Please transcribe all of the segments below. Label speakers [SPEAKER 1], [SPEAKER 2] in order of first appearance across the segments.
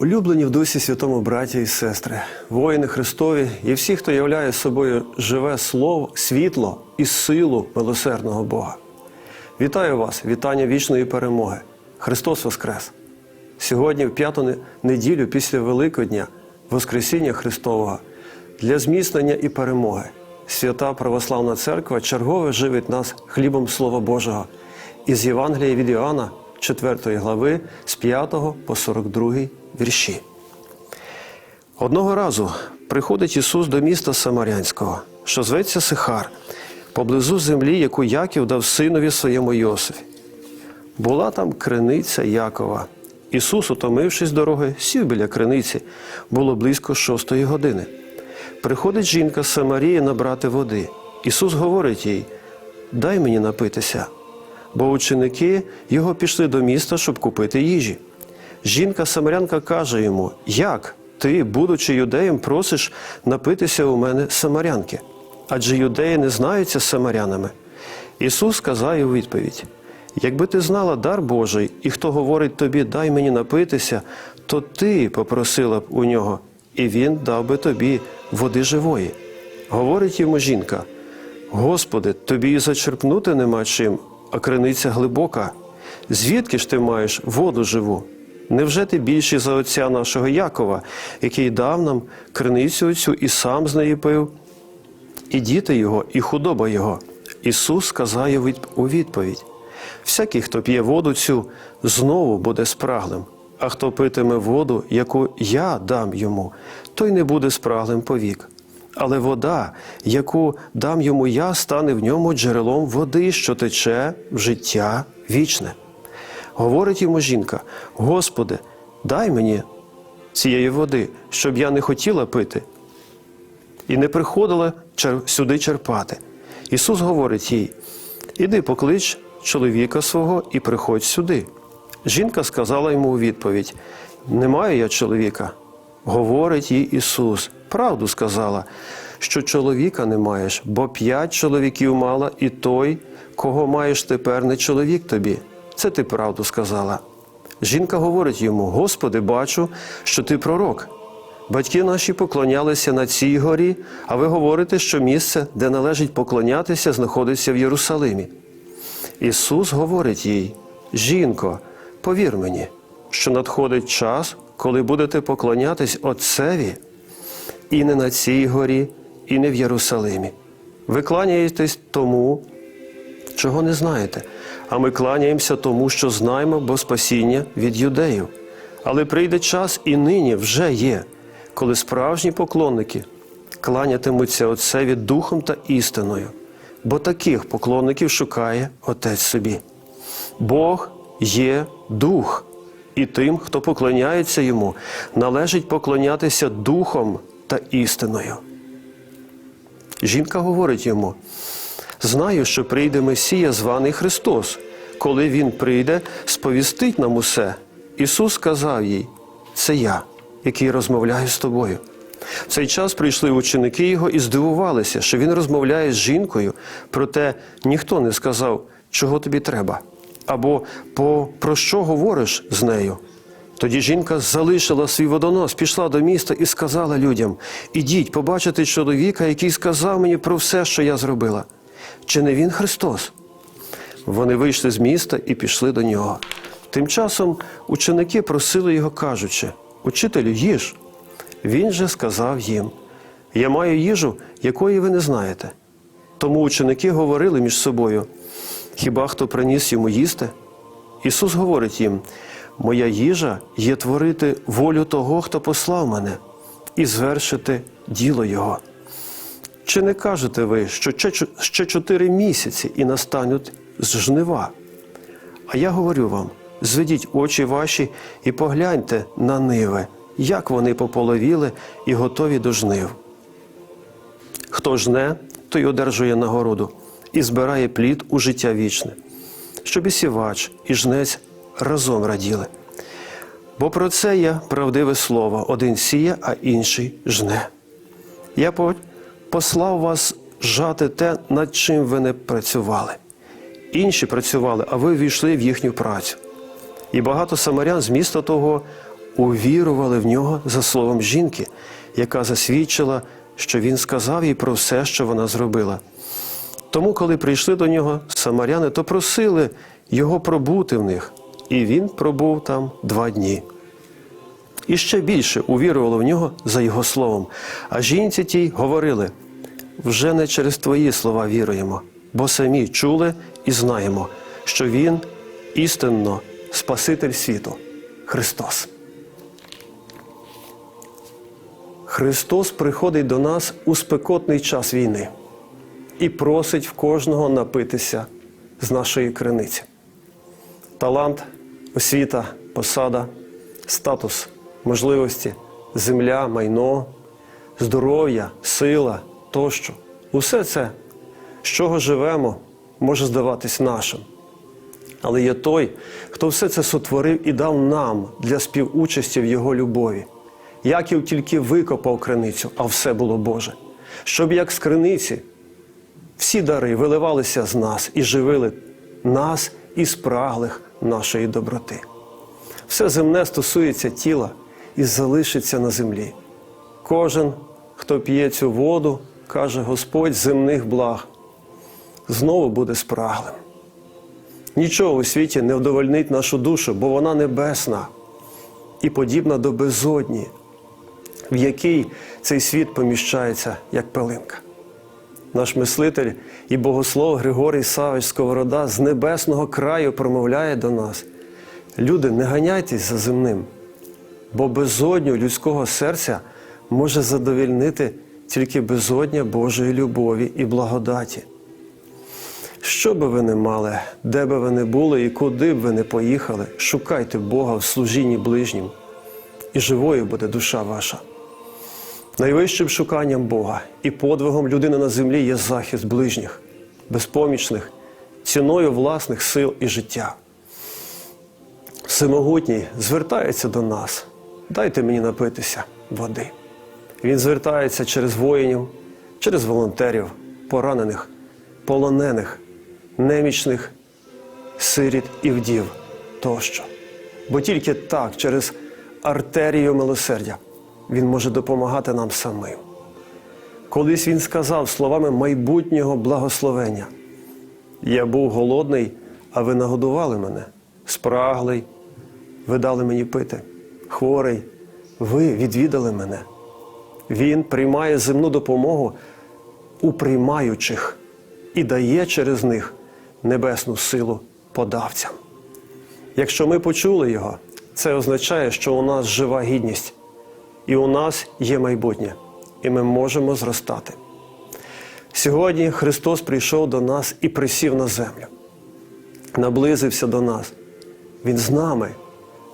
[SPEAKER 1] Улюблені в Дусі Святому браті і сестри, воїни Христові і всі, хто являє собою живе слово, світло і силу милосердного Бога. Вітаю вас, вітання вічної перемоги. Христос Воскрес! Сьогодні, в п'яту неділю після Великодня, Воскресіння Христового, для зміцнення і перемоги. Свята Православна Церква чергове живить нас хлібом Слова Божого із Євангелія від Іоанна, 4 глави, з 5 по 42 вірші. Одного разу приходить Ісус до міста Самарянського, що зветься Сихар, поблизу землі, яку Яків дав синові своєму Йосифі. Була там криниця Якова. Ісус, утомившись дороги, сів біля криниці. Було близько шостої години. Приходить жінка з Самарії набрати води. Ісус говорить їй: Дай мені напитися. Бо ученики його пішли до міста, щоб купити їжі. Жінка самарянка каже йому: Як ти, будучи юдеєм, просиш напитися у мене самарянки? Адже юдеї не знаються з самарянами. Ісус сказав у відповідь: Якби ти знала дар Божий, і хто говорить тобі, дай мені напитися, то ти попросила б у нього, і він дав би тобі води живої. Говорить йому жінка: Господи, тобі і зачерпнути нема чим, а криниця глибока. Звідки ж ти маєш воду живу? Невже ти більший за отця нашого Якова, який дав нам криницю оцю і сам з неї пив? І діти його, і худоба його. Ісус сказав у відповідь: всякий, хто п'є воду цю, знову буде спраглим, а хто питиме воду, яку я дам йому, той не буде спраглим повік. Але вода, яку дам йому я, стане в ньому джерелом води, що тече в життя вічне. Говорить йому жінка: Господи, дай мені цієї води, щоб я не хотіла пити, і не приходила сюди черпати. Ісус говорить їй: Іди поклич чоловіка свого і приходь сюди. Жінка сказала йому у відповідь: Не маю я чоловіка. Говорить їй Ісус, правду сказала, що чоловіка не маєш, бо п'ять чоловіків мала, і той, кого маєш тепер, не чоловік тобі. Це ти правду сказала. Жінка говорить йому: Господи, бачу, що ти пророк. Батьки наші поклонялися на цій горі, а ви говорите, що місце, де належить поклонятися, знаходиться в Єрусалимі. Ісус говорить їй: Жінко, повір мені, що надходить час, коли будете поклонятись Отцеві і не на цій горі, і не в Єрусалимі. Ви кланяєтесь тому, чого не знаєте, а ми кланяємося тому, що знаємо, бо спасіння від юдеїв. Але прийде час і нині вже є, коли справжні поклонники кланятимуться Отцеві духом та істиною, бо таких поклонників шукає Отець собі. Бог є дух, і тим, хто поклоняється йому, належить поклонятися духом та істиною. Жінка говорить йому: Знаю, що прийде Месія, званий Христос. Коли Він прийде, сповістить нам усе. Ісус сказав їй: Це я, який розмовляю з тобою. В цей час прийшли ученики його і здивувалися, що він розмовляє з жінкою, проте ніхто не сказав, чого тобі треба, або по, про що говориш з нею. Тоді жінка залишила свій водонос, пішла до міста і сказала людям: Ідіть, побачите чоловіка, який сказав мені про все, що я зробила. Чи не він Христос? Вони вийшли з міста і пішли до нього. Тим часом ученики просили його, кажучи: Учителю, їж. Він же сказав їм: Я маю їжу, якої ви не знаєте. Тому ученики говорили між собою: Хіба хто приніс йому їсти? Ісус говорить їм: Моя їжа є творити волю того, хто послав мене, і звершити діло Його. Чи не кажете ви, що ще- чотири місяці і настануть з жнива? А я говорю вам: зведіть очі ваші і погляньте на ниви, як вони пополовіли і готові до жнив. Хто жне, той одержує нагороду і збирає плід у життя вічне, щоб і сівач, і жнець разом раділи. Бо про це є правдиве слово: один сіє, а інший жне. Я послав вас жати те, над чим ви не працювали. Інші працювали, а ви ввійшли в їхню працю. І багато самарян з міста того увірували в нього за словом жінки, яка засвідчила, що він сказав їй про все, що вона зробила. Тому, коли прийшли до нього самаряни, то просили його пробути в них, і він пробув там два дні. І ще більше увірувало в нього за його словом. А жінці тій говорили: вже не через твої слова віруємо, бо самі чули і знаємо, що Він істинно Спаситель світу, Христос. Христос приходить до нас у спекотний час війни і просить в кожного напитися з нашої криниці. Талант, освіта, посада, статус, можливості, земля, майно, здоров'я, сила тощо. Усе це, з чого живемо, може здаватись нашим. Але є той, хто все це сотворив і дав нам для співучасті в Його любові. Яків тільки викопав криницю, а все було Боже. Щоб як з криниці всі дари виливалися з нас і живили нас і спраглих нашої доброти. Все земне стосується тіла і залишиться на землі. Кожен, хто п'є цю воду, каже Господь земних благ, знову буде спраглим. Нічого у світі не вдовольнить нашу душу, бо вона небесна і подібна до безодні, в якій цей світ поміщається як пилинка. Наш мислитель і богослов Григорій Савич Сковорода з небесного краю промовляє до нас: люди, не ганяйтесь за земним, бо безодню людського серця може задовільнити тільки безодня Божої любові і благодаті. Що би ви не мали, де би ви не були і куди б ви не поїхали, шукайте Бога в служінні ближнім, і живою буде душа ваша. Найвищим шуканням Бога і подвигом людини на землі є захист ближніх, безпомічних, ціною власних сил і життя. Всемогутній звертається до нас. Дайте мені напитися води. Він звертається через воїнів, через волонтерів, поранених, полонених, немічних, сиріт і вдів тощо. Бо тільки так, через артерію милосердя, він може допомагати нам самим. Колись він сказав словами майбутнього благословення: Я був голодний, а ви нагодували мене, спраглий, ви дали мені пити, хворий, ви відвідали мене. Він приймає земну допомогу у приймаючих і дає через них небесну силу подавцям. Якщо ми почули його, це означає, що у нас жива гідність, і у нас є майбутнє, і ми можемо зростати. Сьогодні Христос прийшов до нас і присів на землю, наблизився до нас. Він з нами.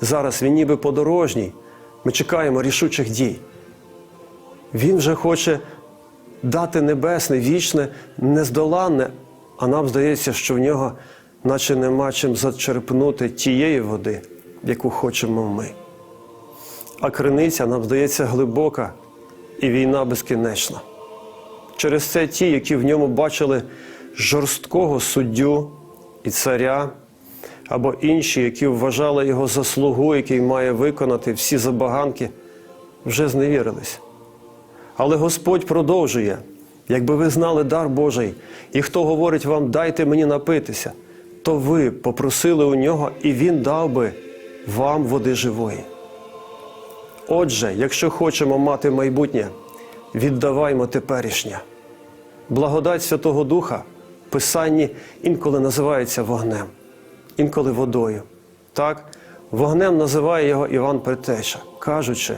[SPEAKER 1] Зараз він ніби подорожній. Ми чекаємо рішучих дій. Він вже хоче дати небесне, вічне, нездоланне, а нам здається, що в нього наче нема чим зачерпнути тієї води, яку хочемо ми. А криниця нам здається глибока і війна безкінечна. Через це ті, які в ньому бачили жорсткого суддю і царя, або інші, які вважали його за слугу, який має виконати всі забаганки, вже зневірились. Але Господь продовжує, якби ви знали дар Божий, і хто говорить вам, дайте мені напитися, то ви попросили у нього, і Він дав би вам води живої. Отже, якщо хочемо мати майбутнє, віддаваймо теперішнє. Благодать Святого Духа в Писанні інколи називається вогнем, інколи водою. Так, вогнем називає його Іван Претеча, кажучи,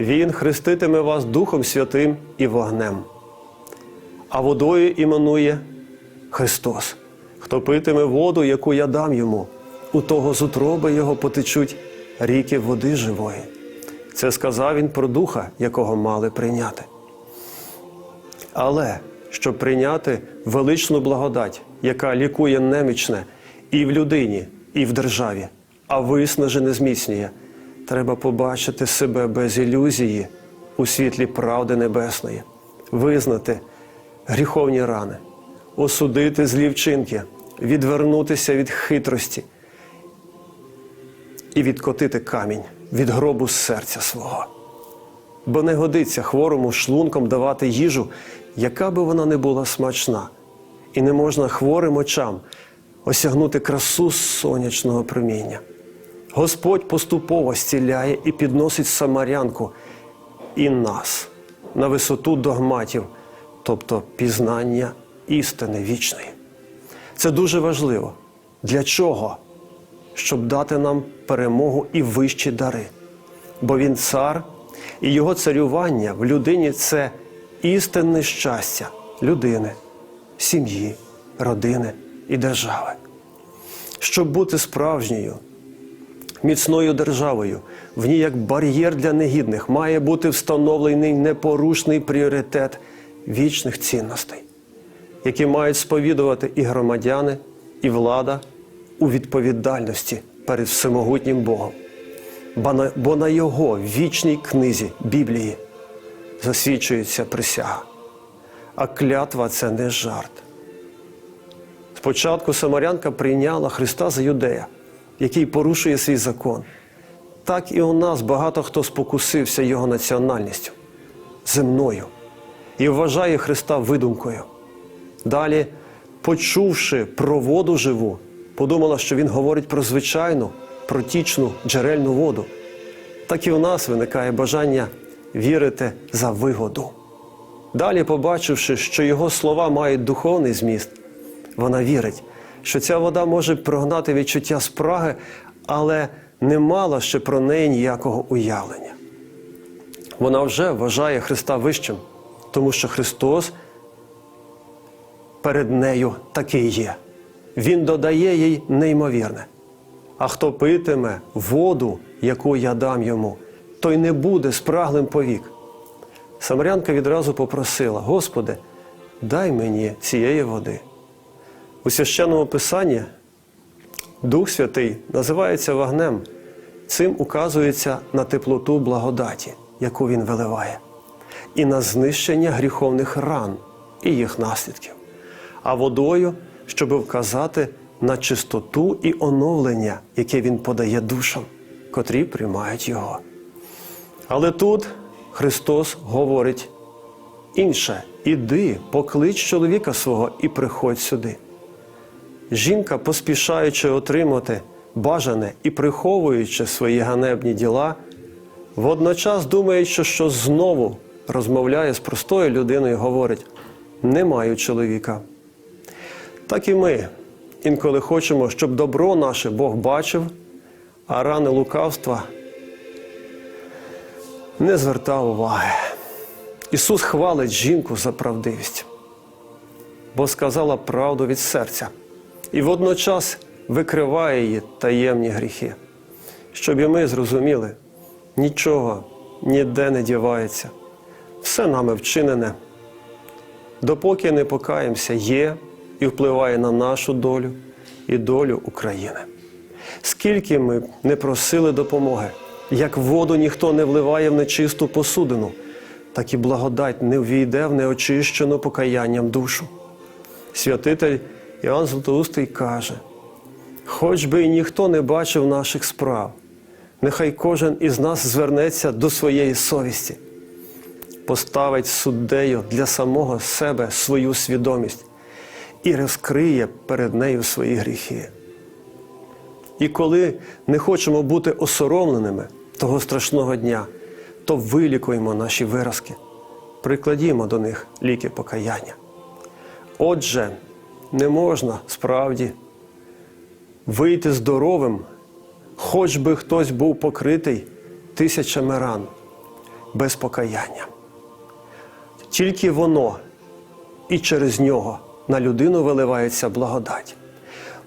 [SPEAKER 1] Він хреститиме вас Духом Святим і вогнем, а водою іменує Христос. Хто питиме воду, яку я дам йому, у того з утроби його потечуть ріки води живої. Це сказав він про духа, якого мали прийняти. Але щоб прийняти величну благодать, яка лікує немічне і в людині, і в державі, а виснажене зміцнює, треба побачити себе без ілюзії у світлі правди небесної, визнати гріховні рани, осудити злі вчинки, відвернутися від хитрості і відкотити камінь від гробу з серця свого. Бо не годиться хворому шлунком давати їжу, яка би вона не була смачна, і не можна хворим очам осягнути красу сонячного проміння. Господь поступово зціляє і підносить самарянку і нас на висоту догматів, тобто пізнання істини вічної. Це дуже важливо. Для чого? Щоб дати нам перемогу і вищі дари. Бо він цар, і його царювання в людині це істинне щастя людини, сім'ї, родини і держави. Щоб бути справжньою, міцною державою, в ній як бар'єр для негідних має бути встановлений непорушний пріоритет вічних цінностей, які мають сповідувати і громадяни, і влада у відповідальності перед всемогутнім Богом. Бо на, його вічній книзі Біблії засвідчується присяга. А клятва це не жарт. Спочатку Самарянка прийняла Христа за юдея, який порушує свій закон. Так і у нас багато хто спокусився його національністю, земною, і вважає Христа видумкою. Далі, почувши про воду живу, подумала, що Він говорить про звичайну, протічну джерельну воду. Так і у нас виникає бажання вірити за вигоду. Далі, побачивши, що його слова мають духовний зміст, вона вірить, що ця вода може прогнати відчуття спраги, але не мала ще про неї ніякого уявлення. Вона вже вважає Христа вищим, тому що Христос перед нею такий є. Він додає їй неймовірне. А хто питиме воду, яку я дам йому, той не буде спраглим повік. Самарянка відразу попросила: Господи, дай мені цієї води. У священному писанні Дух Святий називається вогнем. Цим указується на теплоту благодаті, яку він виливає, і на знищення гріховних ран і їх наслідків, а водою, щоб вказати на чистоту і оновлення, яке він подає душам, котрі приймають його. Але тут Христос говорить інше: іди, поклич чоловіка свого і приходь сюди. Жінка, поспішаючи отримати бажане і приховуючи свої ганебні діла, водночас думає, що, що знову розмовляє з простою людиною говорить: не маю чоловіка. Так і ми інколи хочемо, щоб добро наше Бог бачив, а рани лукавства не звертав уваги. Ісус хвалить жінку за правдивість, бо сказала правду від серця і водночас викриває її таємні гріхи, щоб і ми зрозуміли, нічого ніде не дівається, все нами вчинене, допоки не покаємося, є і впливає на нашу долю і долю України. Скільки ми не просили допомоги, як воду ніхто не вливає в нечисту посудину, так і благодать не ввійде в неочищену покаянням душу. Святитель Іоанн Златоустий каже: хоч би і ніхто не бачив наших справ, нехай кожен із нас звернеться до своєї совісті, поставить суддею для самого себе свою свідомість і розкриє перед нею свої гріхи. І коли не хочемо бути осоромленими того страшного дня, то вилікуємо наші виразки, прикладімо до них ліки покаяння. Отже, не можна справді вийти здоровим, хоч би хтось був покритий тисячами ран без покаяння. Тільки воно і через нього на людину виливається благодать.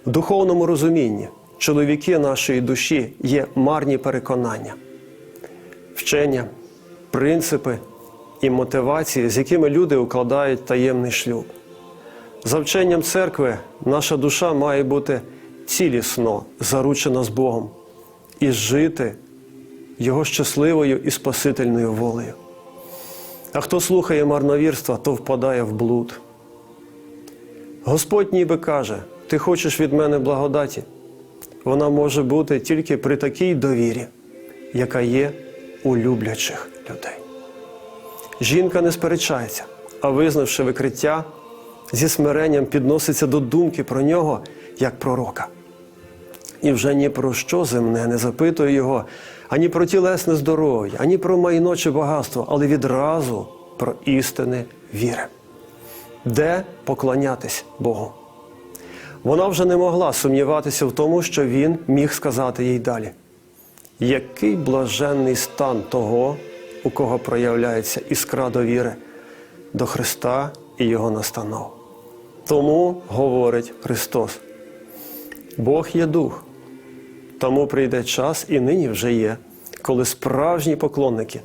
[SPEAKER 1] В духовному розумінні чоловіки нашої душі є марні переконання, вчення, принципи і мотивації, з якими люди укладають таємний шлюб. За вченням церкви наша душа має бути цілісно заручена з Богом і жити Його щасливою і спасительною волею. А хто слухає марновірства, то впадає в блуд. Господь ніби каже: Ти хочеш від мене благодаті? Вона може бути тільки при такій довірі, яка є у люблячих людей. Жінка не сперечається, а визнавши викриття, зі смиренням підноситься до думки про нього як пророка. І вже ні про що земне не запитує його, ані про тілесне здоров'я, ані про майно чи багатство, але відразу про істини віри. Де поклонятись Богу? Вона вже не могла сумніватися в тому, що він міг сказати їй далі. Який блаженний стан того, у кого проявляється іскра довіри до Христа і Його настанов. Тому говорить Христос: Бог є дух, тому прийде час і нині вже є, коли справжні поклонники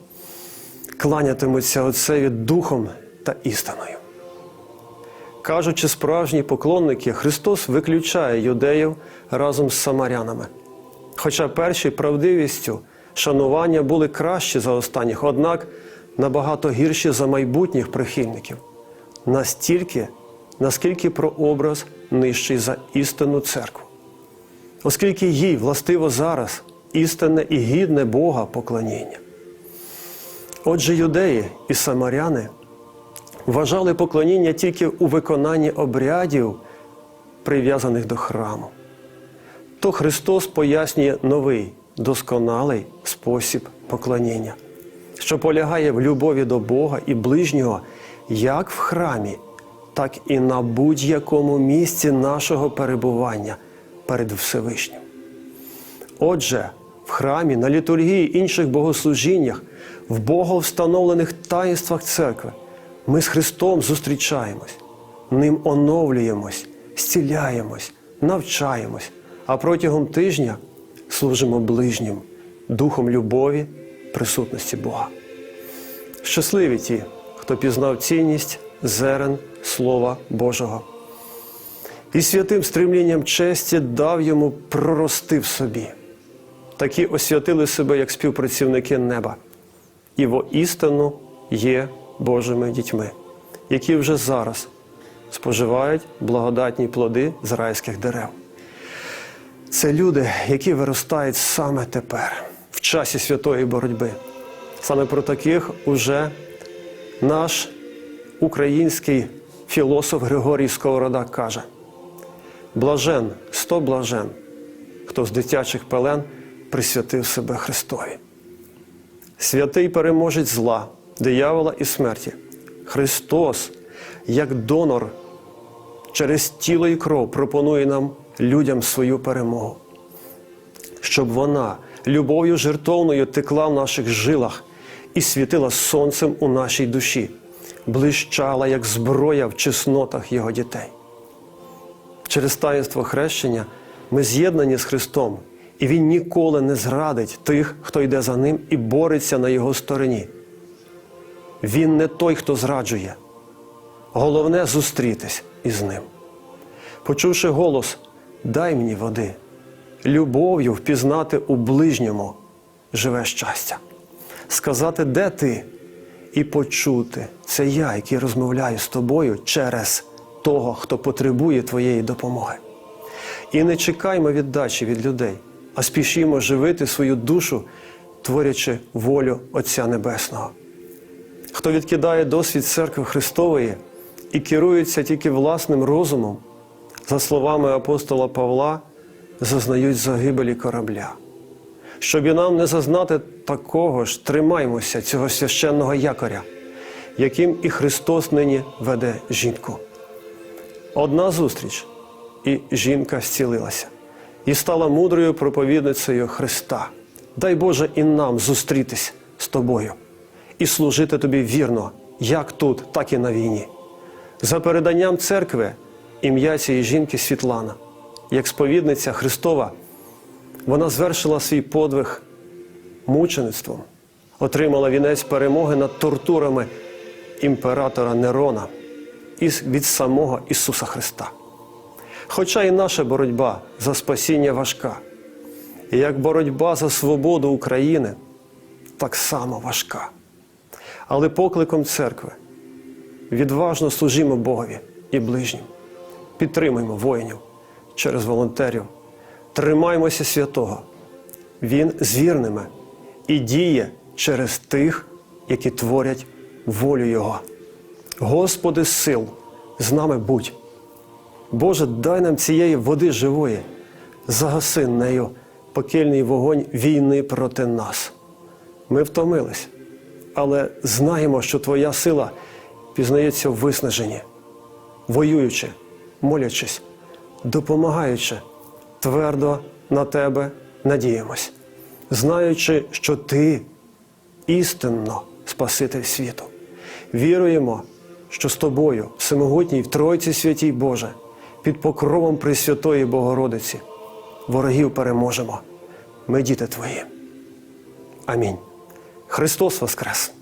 [SPEAKER 1] кланятимуться Отцеві духом та істиною. Кажучи справжні поклонники, Христос виключає юдеїв разом з самарянами. Хоча перші правдивістю шанування були кращі за останніх, однак набагато гірші за майбутніх прихильників, настільки, наскільки прообраз нижчий за істинну церкву. Оскільки їй властиво зараз істинне і гідне Бога поклоніння. Отже, юдеї і самаряни вважали поклоніння тільки у виконанні обрядів, прив'язаних до храму. То Христос пояснює новий, досконалий спосіб поклоніння, що полягає в любові до Бога і ближнього як в храмі, так і на будь-якому місці нашого перебування перед Всевишнім. Отже, в храмі, на літургії інших богослужіннях, в боговстановлених таїнствах церкви ми з Христом зустрічаємось, ним оновлюємось, зціляємось, навчаємось, а протягом тижня служимо ближнім, духом любові, присутності Бога. Щасливі ті, хто пізнав цінність зерен Слова Божого. І святим стремлінням честі дав йому прорости в собі. Такі освятили себе як співпрацівники неба, і воістину є Божими дітьми, які вже зараз споживають благодатні плоди з райських дерев. Це люди, які виростають саме тепер, в часі святої боротьби. Саме про таких уже наш український філософ Григорій Сковорода каже: блажен, сто блажен, хто з дитячих пелен присвятив себе Христові. Святий переможець зла, диявола і смерті. Христос, як донор, через тіло і кров пропонує нам людям свою перемогу, щоб вона любов'ю жертовною текла в наших жилах і світила сонцем у нашій душі, блищала, як зброя в чеснотах Його дітей. Через таїнство хрещення ми з'єднані з Христом, і Він ніколи не зрадить тих, хто йде за Ним і бореться на Його стороні. Він не той, хто зраджує. Головне зустрітись із ним. Почувши голос, дай мені води, любов'ю впізнати у ближньому живе щастя, сказати, де ти, і почути, це я, який розмовляю з тобою через того, хто потребує твоєї допомоги. І не чекаймо віддачі від людей, а спішімо живити свою душу, творячи волю Отця Небесного. Хто відкидає досвід церкви Христової і керується тільки власним розумом, за словами апостола Павла, зазнають загибелі корабля. Щоб і нам не зазнати такого ж, тримаймося цього священного якоря, яким і Христос нині веде жінку. Одна зустріч, і жінка зцілилася, і стала мудрою проповідницею Христа. Дай Боже і нам зустрітись з тобою і служити тобі вірно, як тут, так і на війні. За переданням церкви ім'я цієї жінки Світлана, як сповідниця Христова, вона звершила свій подвиг мучеництвом, отримала вінець перемоги над тортурами імператора Нерона і від самого Ісуса Христа. Хоча і наша боротьба за спасіння важка, і як боротьба за свободу України, так само важка. Але покликом церкви відважно служімо Богові і ближнім. Підтримуємо воїнів через волонтерів, тримаймося святого. Він з вірними і діє через тих, які творять волю Його. Господи сил, з нами будь. Боже, дай нам цієї води живої, загаси нею пекельний вогонь війни проти нас. Ми втомились, але знаємо, що Твоя сила пізнається в виснаженні, воюючи, молячись, допомагаючи, твердо на Тебе надіємось, знаючи, що Ти істинно Спаситель світу. Віруємо, що з тобою, всемогутній в Тройці святій Боже, під покровом Пресвятої Богородиці, ворогів переможемо. Ми діти Твої. Амінь. Христос Воскрес!